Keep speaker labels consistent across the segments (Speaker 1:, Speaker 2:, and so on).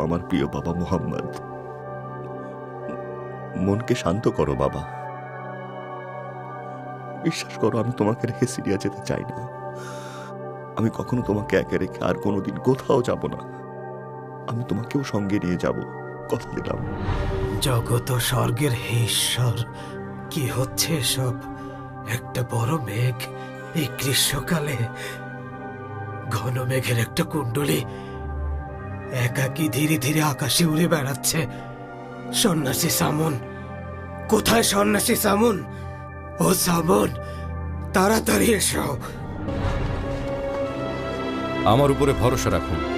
Speaker 1: আমার প্রিয় বাবা মোহাম্মদ। মনকে শান্ত করো বাবা। বিশ্বাস করো, আমি তোমাকে রেখে সিরিয়া যেতে চাই না আমি কখনো তোমাকে একে রেখে আর কোনোদিন কোথাও যাব না। আমি তোমাকেও সঙ্গে নিয়ে যাব। কথা দিলাম।
Speaker 2: জগত স্বর্গের হে ঈশ্বর, কি হচ্ছে সব একটা বড় মেঘ এই গ্রীষ্মকালে। ঘন মেঘের একটা কুণ্ডলী। একাকি ধীরে ধীরে আকাশে উড়ে বেড়াচ্ছে। সন্ন্যাসী সামন, কোথায় সন্ন্যাসী সামন? ও সামন, তাড়াতাড়ি এসো।
Speaker 3: আমার উপরে ভরসা রাখুন।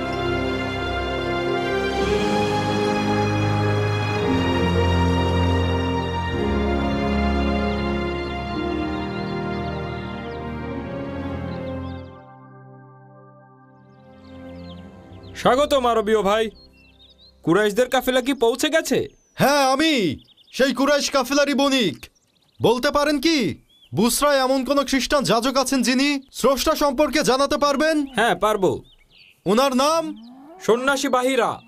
Speaker 4: স্বাগত মারবীয় ভাই। কুরাইশদের কাফেলা কি পৌঁছে গেছে?
Speaker 5: হ্যাঁ আমি। সেই কুরাইশ কাফেলারি বণিক। বলতে পারেন কি বুসরায় এমন কোন খ্রিস্টান যাজক আছেন যিনি স্রষ্টা সম্পর্কে জানাতে পারবেন?
Speaker 4: হ্যাঁ পারব।
Speaker 5: ওনার নাম?
Speaker 4: সন্ন্যাসী বাহিরা।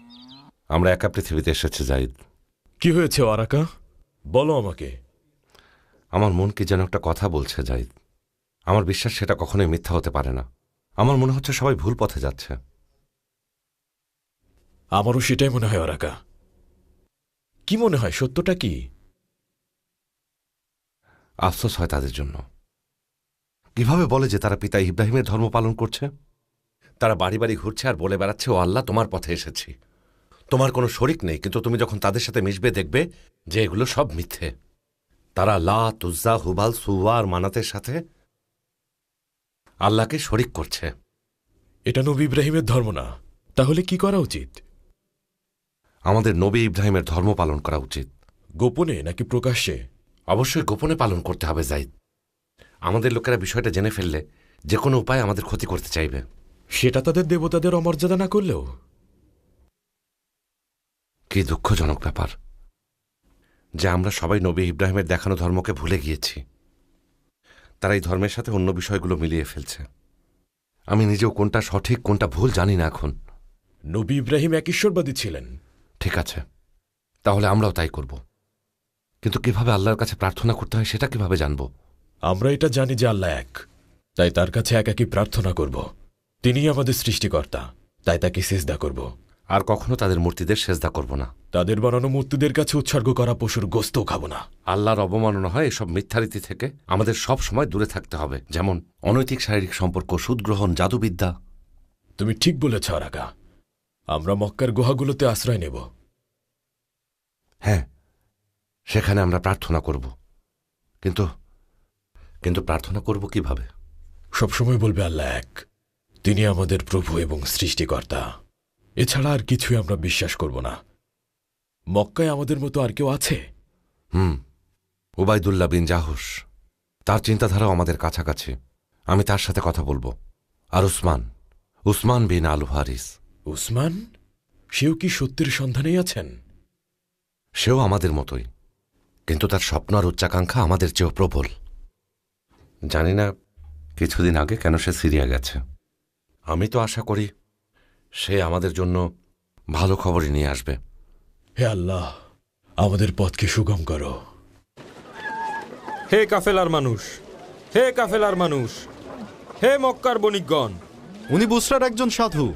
Speaker 3: আমরা একা পৃথিবীতে এসেছে জাইদ।
Speaker 6: কি হয়েছে আরাকা? বলো আমাকে।
Speaker 3: আমার মন কি যেন একটা কথা বলছে জাইদ। আমার বিশ্বাস সেটা কখনোই মিথ্যা হতে পারে না। আমার মনে হচ্ছে সবাই ভুল পথে যাচ্ছে।
Speaker 6: আমারও সেটাই মনে হয় আরাকা কি মনে হয় সত্যটা কি?
Speaker 3: আফসোস হয় তাদের জন্য। কীভাবে বলে যে তারা পিতা ইব্রাহিমের ধর্ম পালন করছে? তারা বাড়ি বাড়ি ঘুরছে আর বলে বেড়াচ্ছে ও আল্লাহ তোমার পথে এসেছি। তোমার কোনো শরিক নেই কিন্তু তুমি যখন তাদের সাথে মিশবে দেখবে যে এগুলো সব মিথ্যে। তারা লা তুজ্জা হুবাল সুয়া আর মানাতের সাথে আল্লাহকে শরিক করছে।
Speaker 6: এটা নবী ইব্রাহিমের ধর্ম না। তাহলে কি করা উচিত?
Speaker 3: আমাদের নবী ইব্রাহিমের ধর্ম পালন করা উচিত।
Speaker 6: গোপনে নাকি প্রকাশ্যে?
Speaker 3: অবশ্যই গোপনে পালন করতে হবে জাইদ আমাদের লোকেরা বিষয়টা জেনে ফেললে যে কোনো উপায় আমাদের ক্ষতি করতে চাইবে।
Speaker 6: সেটা তাদের দেবতাদের অমর্যাদা না করলেও?
Speaker 3: কি দুঃখজনক ব্যাপার যে আমরা সবাই নবী ইব্রাহিমের দেখানো ধর্মকে ভুলে গিয়েছি। তারা এই ধর্মের সাথে অন্য বিষয়গুলো মিলিয়ে ফেলছে। আমি নিজেও কোনটা সঠিক কোনটা ভুল জানি না এখন।
Speaker 6: নবী ইব্রাহিম এক ঈশ্বরবাদী ছিলেন।
Speaker 3: ঠিক আছে তাহলে আমরাও তাই করব। কিন্তু কীভাবে আল্লাহর কাছে প্রার্থনা করতে হয় সেটা কীভাবে জানব?
Speaker 6: আমরা এটা জানি যে আল্লাহ এক তাই তার কাছে একাকি প্রার্থনা করব। তিনিই আমাদের সৃষ্টিকর্তা তাই তাকে সেজদা করব।
Speaker 3: আর কখনো তাদের মূর্তিদের সেজদা করব না।
Speaker 6: তাদের বানানো মূর্তিদের কাছে উৎসর্গ করা পশুর গোস্তও খাব না।
Speaker 3: আল্লাহর অবমাননা হয় এসব মিথ্যারীতি থেকে। আমাদের সব সময় দূরে থাকতে হবে। যেমন অনৈতিক শারীরিক সম্পর্ক সুদগ্রহণ জাদুবিদ্যা।
Speaker 6: তুমি ঠিক বলেছ আরাকা। আমরা মক্কার গুহাগুলোতে আশ্রয় নেব।
Speaker 3: হ্যাঁ সেখানে আমরা প্রার্থনা করব। কিন্তু কিন্তু প্রার্থনা করব কীভাবে?
Speaker 6: সবসময় বলবে আল্লাহ এক তিনি আমাদের প্রভু এবং সৃষ্টিকর্তা। এছাড়া আর কিছুই আমরা বিশ্বাস করব না। মক্কায় আমাদের মতো আর কেউ আছে?
Speaker 3: হুম উবাইদুল্লাহ বিন জাহুস তার চিন্তাধারাও আমাদের কাছাকাছি। আমি তার সাথে কথা বলব। আর উসমান উসমান বিন আল হারিস
Speaker 6: উসমান সেও কি সত্যের সন্ধানেই আছেন?
Speaker 3: সেও আমাদের মতোই কিন্তু তার স্বপ্ন আর উচ্চাকাঙ্ক্ষা আমাদের চেয়েও প্রবল। জানি না কিছুদিন আগে কেন সে সিরিয়া গেছে। আমি তো আশা করি সে আমাদের জন্য ভালো খবরই নিয়ে আসবে।
Speaker 6: হে আল্লাহ আমাদের পথকে সুগম করো।
Speaker 4: হে কাফেলার মানুষ হে কাফেলার মানুষ হে মক্কার বণিকগণ।
Speaker 5: উনি বুসরার একজন সাধু।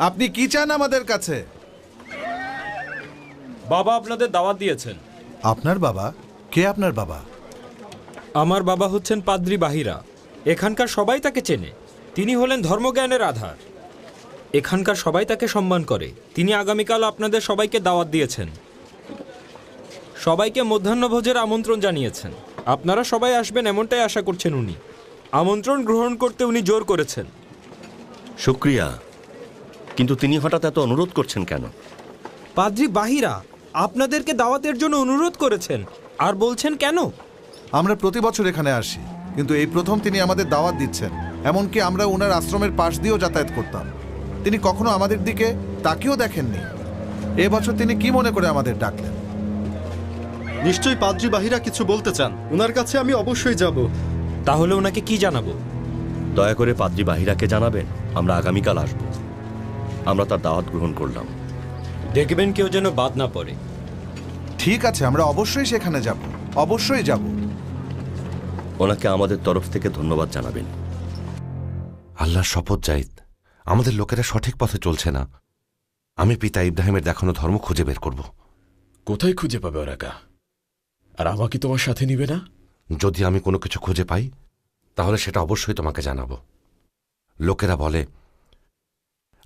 Speaker 7: আপনি কি চান আমাদের কাছে?
Speaker 4: বাবা আপনাদের দাওয়াত দিয়েছেন।
Speaker 7: আপনার বাবা? কে আপনার বাবা?
Speaker 4: আমার বাবা হচ্ছেন পাদ্রি বাহিরা। এখানকার সবাই তাকে চেনে। তিনি হলেন ধর্মজ্ঞানের আধার। এখানকার সবাই তাকে সম্মান করে। তিনি আগামীকাল আপনাদের সবাইকে দাওয়াত দিয়েছেন। সবাইকে মধ্যাহ্নভোজের আমন্ত্রণ জানিয়েছেন। আপনারা সবাই আসবেন এমনটাই আশা করছেন উনি। আমন্ত্রণ গ্রহণ করতে উনি জোর করেছেন।
Speaker 1: শুক্রিয়া। কিন্তু তিনি হঠাৎ এত অনুরোধ করছেন কেন?
Speaker 4: পাদ্রি বাহিরা আপনাদেরকে দাওয়াতের জন্য অনুরোধ করেছেন। আর বলছেন কেন?
Speaker 7: আমরা প্রতি বছর এখানে আসি কিন্তু এই প্রথম তিনি আমাদের দাওয়াত দিচ্ছেন। এমনকি আমরা ওনার আশ্রমের পাশ দিয়েও যাতায়াত করতাম। তিনি কখনো আমাদের দিকে তাকিয়েও দেখেননি। এবছর তিনি কি মনে করে আমাদের ডাকলেন?
Speaker 5: নিশ্চয়ই পাদ্রি বাহিরা কিছু বলতে চান। ওনার কাছে আমি অবশ্যই যাব।
Speaker 4: তাহলে ওনাকে কি জানাব?
Speaker 1: দয়া করে পাদ্রি বাহিরাকে জানাবেন। আমরা আগামীকাল আসব। আমরা তার দাওয়াত গ্রহণ করলাম।
Speaker 4: দেখবেন কেউ যেন বাদ না পড়ে।
Speaker 7: ঠিক আছে আমরা অবশ্যই সেখানে যাব। অবশ্যই যাব।
Speaker 1: ওনাকে আমাদের তরফ থেকে ধন্যবাদ জানাবেন।
Speaker 3: আল্লাহর শপথ জাইদ আমাদের লোকেরা সঠিক পথে চলছে না। আমি পিতা ইব্রাহিমের দেখানো ধর্ম খুঁজে বের করব।
Speaker 6: কোথায় খুঁজে পাবে ওরাকা আর আমাকে তোমার সাথে নিবে না?
Speaker 3: যদি আমি কোনো কিছু খুঁজে পাই তাহলে সেটা অবশ্যই তোমাকে জানাব। লোকেরা বলে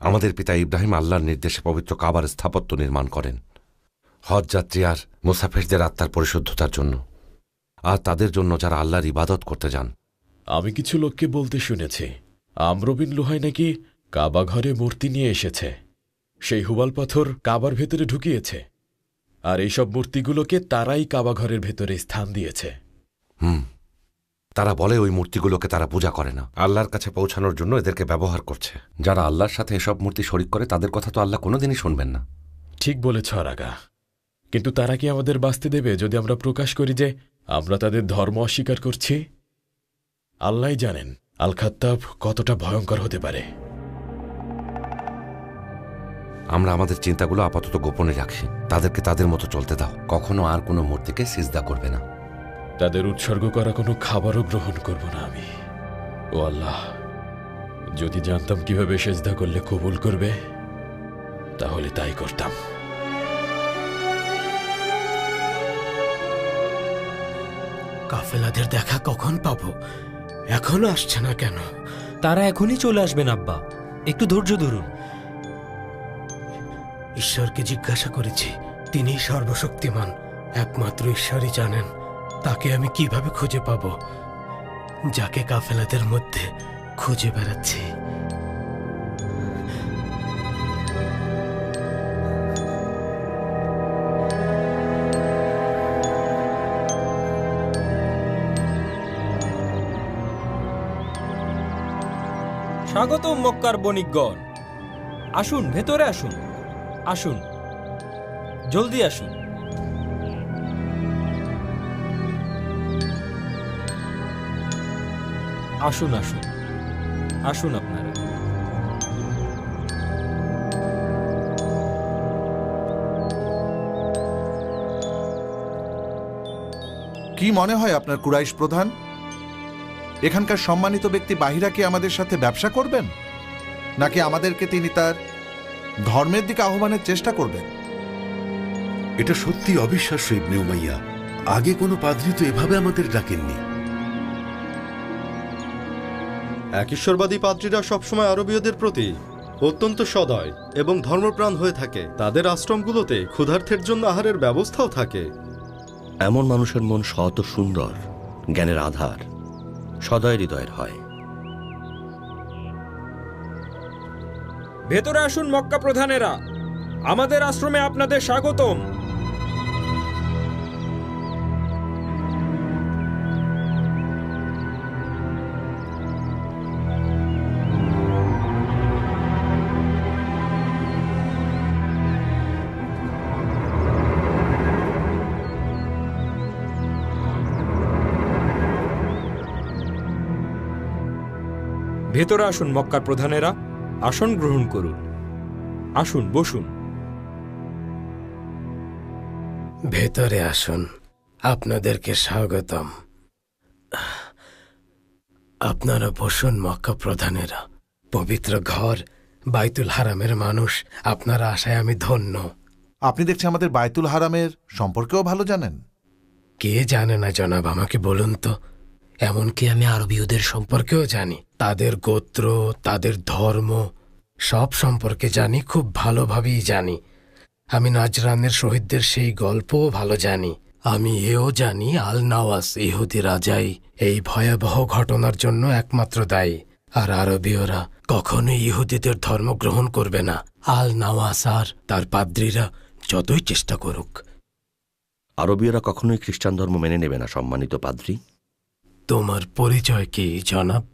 Speaker 3: আমাদের পিতা ইব্রাহিম আল্লাহর নির্দেশে পবিত্র কাবার স্থাপত্য নির্মাণ করেন। হজ যাত্রী আর মুসাফিরদের আত্মার পরিশুদ্ধতার জন্য। আর তাদের জন্য যারা আল্লাহর ইবাদত করতে যান।
Speaker 6: আমি কিছু লোককে বলতে শুনেছি আম্রবিন লোহাই নাকি কাবা ঘরে মূর্তি নিয়ে এসেছে। সেই হুবাল পাথর কাবার ভেতরে ঢুকিয়েছে। আর এইসব মূর্তিগুলোকে তারাই কাবা ঘরের ভেতরে স্থান দিয়েছে।
Speaker 3: হুম। তারা বলে ওই মূর্তিগুলোকে তারা পূজা করে না। আল্লাহর কাছে পৌঁছানোর জন্য এদেরকে ব্যবহার করছে। যারা আল্লাহর সাথে এসব মূর্তি শরিক করে তাদের কথা তো আল্লাহ কোনোদিনই শুনবেন না।
Speaker 6: ঠিক বলেছ রাগা। কিন্তু তারা কি আমাদের বাঁচতে দেবে যদি আমরা প্রকাশ করি যে আমরা তাদের ধর্ম অস্বীকার করছি? আল্লাহ জানেন আল খাত্তাব কতটা ভয়ঙ্কর হতে পারে।
Speaker 3: আমরা আমাদের চিন্তাগুলো আপাতত গোপনে রাখি। তাদেরকে তাদের মতো চলতে দাও। কখনো আর কোনো মূর্তিকে সিজদা করবে না।
Speaker 6: তাদের উৎসর্গ করা কোনো খাবারও গ্রহণ করব না আমি। ও আল্লাহ যদি জানতাম কীভাবে সেজদা করলে কবুল করবে তাহলে তাই করতাম।
Speaker 2: কাফেলাদের দেখা কখন পাবো? এখনও আসছে না কেন?
Speaker 4: তারা এখনই চলে আসবেন আব্বা। একটু ধৈর্য ধরুন।
Speaker 2: ঈশ্বরকে জিজ্ঞাসা করেছি তিনি সর্বশক্তিমান একমাত্র ঈশ্বরই জানেন। তাকে আমি কীভাবে খুঁজে পাবো? যাকে কাফেলাদের মধ্যে খুঁজে বেড়াচ্ছি।
Speaker 4: স্বাগত মক্কার বণিকগণ। আসুন, ভেতরে আসুন। আসুন। জলদি আসুন। আসুন আসুন। আসুন আপনারা।
Speaker 7: কি মনে হয় আপনার কুরাইশ প্রধান? এখানকার সম্মানিত ব্যক্তি বাহিরা কি আমাদের সাথে ব্যবসা করবেন? নাকি আমাদেরকে তিনি তার ধর্মের দিকে আহ্বানের চেষ্টা করবেন?
Speaker 8: এটা সত্যি অবিশ্বাস্য ইবনে উমাইয়া। আগে কোনো পাদ্রী তো এভাবে আমাদের ডাকেননি।
Speaker 5: এক ঈশ্বরবাদী পাদ্রীরা সবসময় আরবীয়দের প্রতি অত্যন্ত সদয় এবং ধর্মপ্রাণ হয়ে থাকে। তাদের আশ্রমগুলোতে ক্ষুধার্থের জন্য আহারের ব্যবস্থাও থাকে।
Speaker 1: এমন মানুষের মন ও সুন্দর জ্ঞানের আধার সদয় হৃদয়ের হয়।
Speaker 4: ভেতরে আসুন মক্কা প্রধানেরা। আমাদের আশ্রমে আপনাদের স্বাগতম। ভেতরে আসুন মক্কার প্রধানেরা আসন গ্রহণ করুন। আসুন বসুন।
Speaker 2: ভেতরে আসুন আপনাদেরকে স্বাগতম। আপনারা বসুন মক্কা প্রধানেরা। পবিত্র ঘর বাইতুল হারামের মানুষ আপনারা আশায় আমি ধন্য।
Speaker 7: আপনি দেখছি আমাদের বাইতুল হারামের সম্পর্কেও ভালো জানেন।
Speaker 2: কে জানে না জনাব আমাকে বলুন তো। এমনকি আমি আরবীয়দের সম্পর্কেও জানি। তাদের গোত্র, তাদের ধর্ম, সব সম্পর্কে জানি, খুব ভালোভাবেই জানি। আমি নাজরানের শহীদদের সেই গল্পও ভালো জানি। আমি এও জানি আল নওয়াজ ইহুদি রাজাই, এই ভয়াবহ ঘটনার জন্য একমাত্র দায়ী। আর আরবীয়রা কখনোই ইহুদিদের ধর্ম গ্রহণ করবে না। আল নওয়াজ আর তার পাদ্রীরা যতই চেষ্টা করুক।
Speaker 1: আরবীয়রা কখনোই খ্রিস্টান ধর্ম মেনে নেবে না, সম্মানিত পাদ্রী।
Speaker 2: তোমার পরিচয় কি জনাব?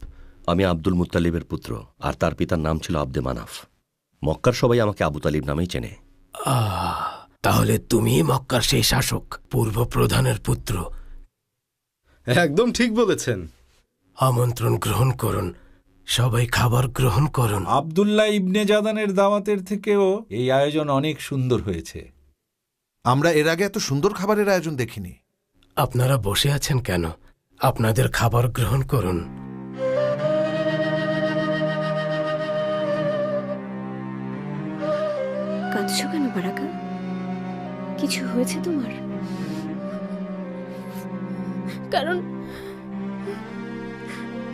Speaker 1: আমি আব্দুল মুত্তালিবের পুত্র আর তার পিতার নাম ছিল আব্দে মানাফ। মক্কার সবাই আমাকে আবু তালিব নামেই চেনে।
Speaker 2: আহ তাহলে তুমি মক্কার সেই শাসক পূর্ব প্রধানের পুত্র।
Speaker 5: একদম ঠিক বলেছেন।
Speaker 2: আমন্ত্রণ গ্রহণ করুন সবাই খাবার গ্রহণ করুন।
Speaker 9: আবদুল্লাহ ইবনে জাদানের দাওয়াতের থেকেও এই আয়োজন অনেক সুন্দর হয়েছে।
Speaker 7: আমরা এর আগে এত সুন্দর খাবারের আয়োজন দেখিনি।
Speaker 2: আপনারা বসে আছেন কেন? আপনাদের খাবার গ্রহণ করুন।
Speaker 10: কাঁদছো কেন, বারাকা? কিছু হয়েছে তোমার?
Speaker 11: কারণ,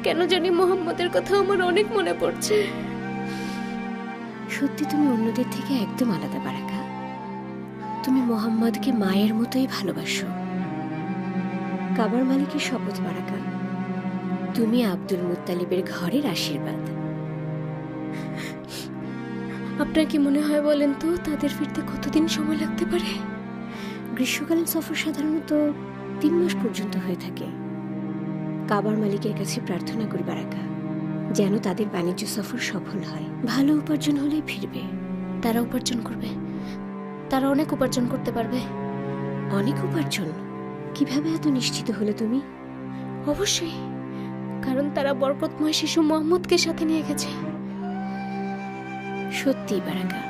Speaker 11: কেন জানি মোহাম্মদের কথা আমার অনেক মনে পড়ছে।
Speaker 10: সত্যি তুমি অন্যদের থেকে একদম আলাদা, বারাকা। তুমি মোহাম্মদকে মায়ের মতোই ভালোবাসো। কাবার মালিকের শপথ বারাকা। তুমি আব্দুল মুত্তালিবের ঘরের আশীর্বাদ।
Speaker 11: আপনার কি মনে হয় বলেন তো, তাদের ফিরতে কতদিন সময় লাগতে পারে?
Speaker 10: গ্রীষ্মকালীন সফর সাধারণত তিন মাস পর্যন্ত হয়ে থাকে। কাবার মালিকের কাছে প্রার্থনা করি বারাকা, যেন তাদের বাণিজ্য সফর সফল হয়। ভালো উপার্জন হলেই ফিরবে।
Speaker 11: তারা উপার্জন করবে। তারা অনেক উপার্জন করতে পারবে।
Speaker 10: অনেক উপার্জন। কীভাবে এত নিশ্চিত হলে তুমি?
Speaker 11: অবশ্যই, কারণ তারা বরকতময় শিশু মোহাম্মদকে সাথে নিয়ে গেছে।
Speaker 10: সত্যি বারাকা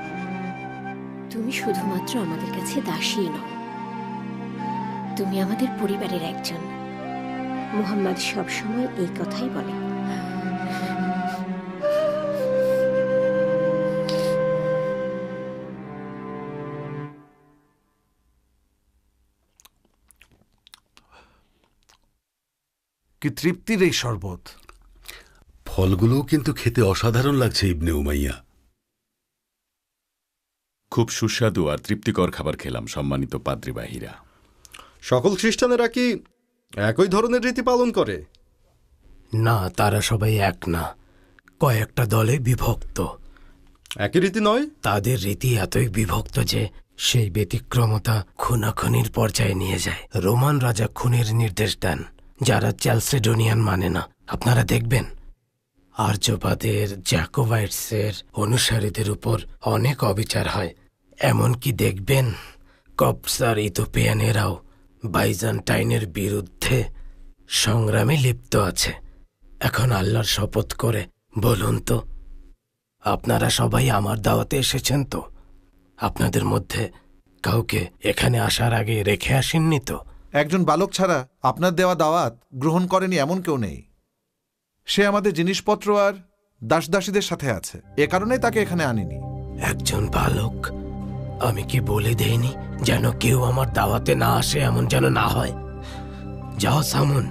Speaker 10: তুমি শুধুমাত্র আমাদের কাছে দাসী নও। তুমি আমাদের পরিবারের একজন। মোহাম্মদ সবসময় এই কথাই বলে।
Speaker 7: কি তৃপ্তির এই শরবত?
Speaker 8: ফলগুলোও কিন্তু খেতে অসাধারণ লাগছে ইবনে উমাইয়া।
Speaker 12: খুব সুস্বাদু আর তৃপ্তিকর খাবার খেলাম সম্মানিত পাদ্রী বাহিরা
Speaker 5: সকল খ্রিস্টানেরা কি একই ধরনের রীতি পালন করে?
Speaker 2: না তারা সবাই এক না। কয়েকটা দলে বিভক্ত।
Speaker 5: একই রীতি নয়?
Speaker 2: তাদের রীতি এতই বিভক্ত যে সেই ব্যতিক্রমতা খুনাখুনির পর্যায়ে নিয়ে যায়। রোমান রাজা খুনের নির্দেশ দেন। যারা চ্যালসেডোনিয়ান মানে না, আপনারা দেখবেন। আর্যবাদের জ্যাকোভাইটসের অনুসারীদের উপর অনেক অবিচার হয়। এমনকি দেখবেন কপসার ইথোপিয়ানেরাও বাইজান্টাইনের বিরুদ্ধে সংগ্রামে লিপ্ত আছে। এখন আল্লাহর শপথ করে, বলুন তো, আপনারা সবাই আমার দাওয়াতে এসেছেন তো? আপনাদের মধ্যে কাউকে এখানে আসার আগে রেখে আসেননি তো?
Speaker 7: একজন বালক ছাড়া আপনার দেওয়া দাওয়াত গ্রহণ করেনি এমন কেউ নেই। সে আমাদের জিনিসপত্র আর দাসদাসীদের সাথে আছে। এ কারণেই তাকে এখানে আনিনি।
Speaker 2: একজন বালক? আমি কি বলে দেইনি যেন কেউ আমার দাওয়াতে না আসে এমন যেন না হয়? যাও সামন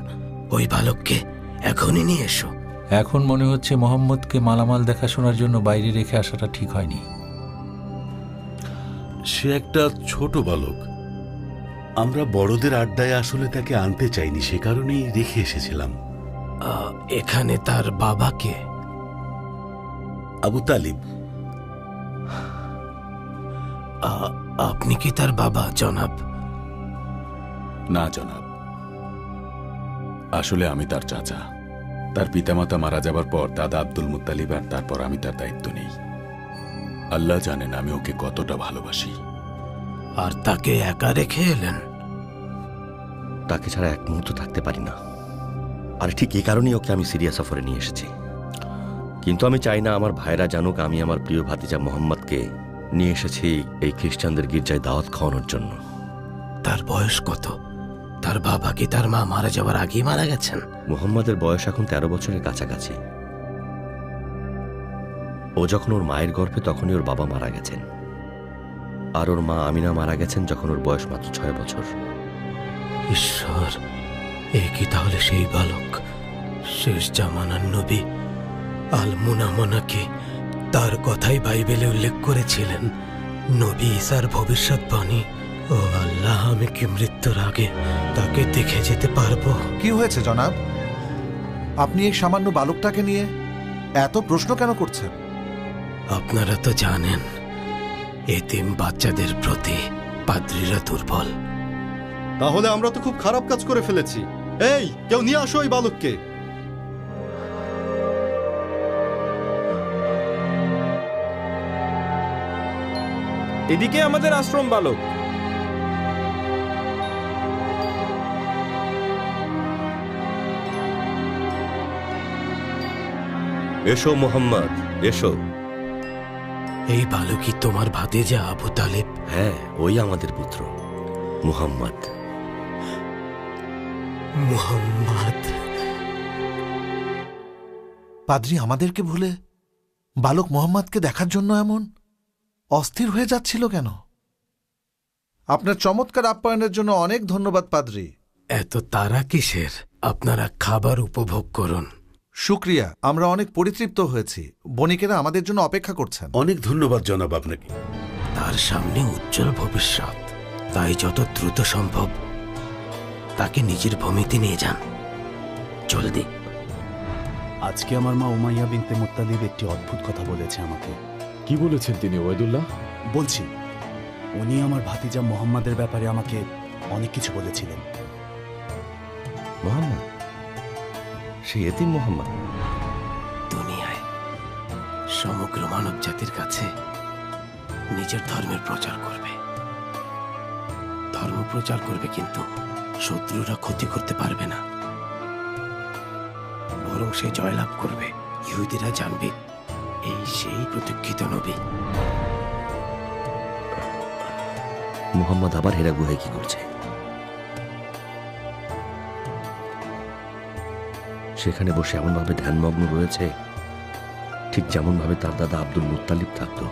Speaker 2: ওই বালককে এখনই নিয়ে এসো।
Speaker 9: এখন মনে হচ্ছে মোহাম্মদকে মালামাল দেখাশোনার জন্য বাইরে রেখে আসাটা ঠিক হয়নি।
Speaker 8: সে একটা ছোট বালক। আমরা বড়দের আড্ডায় আসলে তাকে আনতে চাইনি সে কারণেই রেখে এসেছিলাম।
Speaker 2: এখানে তার বাবাকে
Speaker 8: আবু তালিব।
Speaker 2: আপনি কি তার বাবা জনাব?
Speaker 12: না জনাব। আসলে আমি তার চাচা। তার পিতামাতা মারা যাবার পর দাদা আব্দুল মুত্তালিব আর তারপর আমি তার দায়িত্ব নেই। আল্লাহ জানেন আমি ওকে কতটা ভালোবাসি।
Speaker 2: আর তাকে একা রেখে এলেন।
Speaker 1: তাকে ছাড়া এক মুহূর্ত থাকতে পারি না। আর ঠিক এই কারণেই ওকে আমি সিরিয়া সফরে নিয়ে এসেছি। কিন্তু আমি চাই না আমার ভাইরা জানুক আমি আমার প্রিয় ভাতিজা মোহাম্মদকে নিয়ে এসেছি এই খ্রিস্টানদের গির্জায় দাওয়াত খাওয়ানোর জন্য।
Speaker 2: তার বয়স কত? তার বাবা কি তার মা মারা যাওয়ার আগেই মারা গেছেন?
Speaker 1: মুহাম্মাদের বয়স এখন তেরো বছরের কাছাকাছি। ও যখন ওর মায়ের গর্ভে তখনই ওর বাবা মারা গেছেন। আর ওর মা আমিনা মারা গেছেন যখন ওর বয়স মাত্র ছয় বছর।
Speaker 2: ঈশ্বর এ কি তাহলে সেই বালক? শেষ জামানার নবী আল মুনামনাকে তার কথাই বাইবেলে উল্লেখ করেছিলেন নবী ঈসার ভবিষ্যৎবাণী ও আল্লাহ আমি কি মৃত্যুর আগে তাকে দেখে যেতে পারব?
Speaker 7: কি হয়েছে জনাব? আপনি এই সামান্য বালকটাকে নিয়ে এত প্রশ্ন কেন করছেন?
Speaker 2: আপনারা তো জানেন এতিম বাচ্চাদের প্রতি পাদ্রীরা দুর্বল।
Speaker 5: তাহলে আমরা তো খুব খারাপ কাজ করে ফেলেছি। এই কেউ নিয়ে আসো ওই বালককে।
Speaker 4: এদিকে আমাদের আশ্রম বালক।
Speaker 1: এসো মোহাম্মদ এসো।
Speaker 2: এই বালকই তোমার ভাতিজা আবু তালেব।
Speaker 1: হ্যাঁ ওই আমাদের পুত্র মুহাম্মদ।
Speaker 2: মুহাম্মদ।
Speaker 7: পাদ্রি আমাদেরকে ভুলে বালক মোহাম্মদকে দেখার জন্য এমন অস্থির হয়ে যাচ্ছিল কেন? আপনার চমৎকার আপ্যায়নের জন্য অনেক ধন্যবাদ পাদ্রি।
Speaker 2: এত তারা কিসের? আপনারা খাবার উপভোগ করুন।
Speaker 7: শুক্রিয়া আমরা অনেক পরিতৃপ্ত হয়েছি। বণিকেরা আমাদের জন্য অপেক্ষা করছেন।
Speaker 8: অনেক ধন্যবাদ জনাব আপনাকে।
Speaker 2: তার সামনে উজ্জ্বল ভবিষ্যৎ। তাই যত দ্রুত সম্ভব তাকে নিজের ভূমিতে নিয়ে যান। জলদি
Speaker 13: আজকে আমার মা উমাইয়া বিনতে মুত্তালিব একটি অদ্ভুত কথা বলেছে আমাকে।
Speaker 6: কি বলেছেন তিনি ওয়েদুল্লাহ
Speaker 13: বলছি উনি আমার ভাতিজা মোহাম্মদের ব্যাপারে আমাকে অনেক কিছু বলেছিলেন।
Speaker 1: মোহাম্মদ? সে এতিম মোহাম্মদ।
Speaker 2: দুনিয়ায় সমগ্র মানব জাতির কাছে নিজের ধর্মের প্রচার করবে। ধর্ম প্রচার করবে কিন্তু শত্রুরা ক্ষতি করতে পারবে না। বরং সে জয়লাভ করবে। ইহুদিরা জানবে এই সেই প্রতীক্ষিত নবী।
Speaker 1: মোহাম্মদ আবার হেরা গুহায় কি করছে? সেখানে বসে এমনভাবে ধ্যানমগ্ন রয়েছে ঠিক যেমনভাবে তার দাদা আব্দুল মুত্তালিব থাকতো।